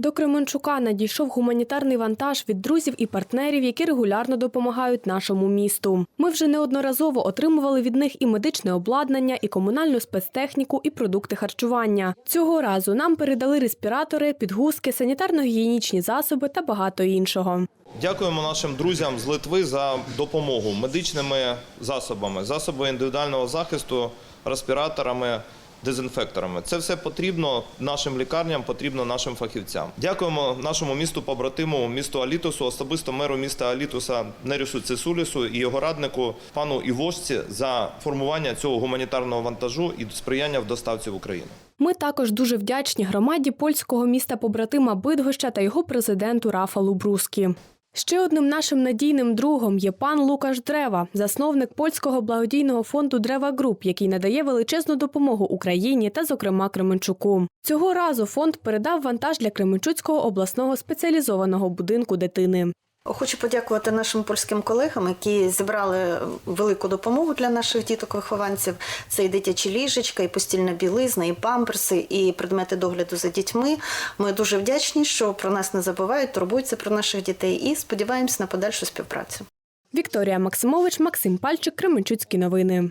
До Кременчука надійшов гуманітарний вантаж від друзів і партнерів, які регулярно допомагають нашому місту. Ми вже неодноразово отримували від них і медичне обладнання, і комунальну спецтехніку, і продукти харчування. Цього разу нам передали респіратори, підгузки, санітарно-гігієнічні засоби та багато іншого. Дякуємо нашим друзям з Литви за допомогу медичними засобами, засоби індивідуального захисту, респіраторами, дезінфекторами. Це все потрібно нашим лікарням, потрібно нашим фахівцям. Дякуємо нашому місту побратиму, місту Алітусу, особисто меру міста Алітуса Нерюсу Цисулісу і його раднику пану Івошці за формування цього гуманітарного вантажу і сприяння в доставці в Україну. Ми також дуже вдячні громаді польського міста побратима Бидгоща та його президенту Рафалу Брускі. Ще одним нашим надійним другом є пан Лукаш Древа, засновник польського благодійного фонду Древа Груп, який надає величезну допомогу Україні та, зокрема, Кременчуку. Цього разу фонд передав вантаж для Кременчуцького обласного спеціалізованого будинку дитини. Хочу подякувати нашим польським колегам, які зібрали велику допомогу для наших діток-вихованців. Це і дитячі ліжечка, і постільна білизна, і памперси, і предмети догляду за дітьми. Ми дуже вдячні, що про нас не забувають, турбуються про наших дітей і сподіваємось на подальшу співпрацю. Вікторія Максимович, Максим Пальчик, Кременчуцькі новини.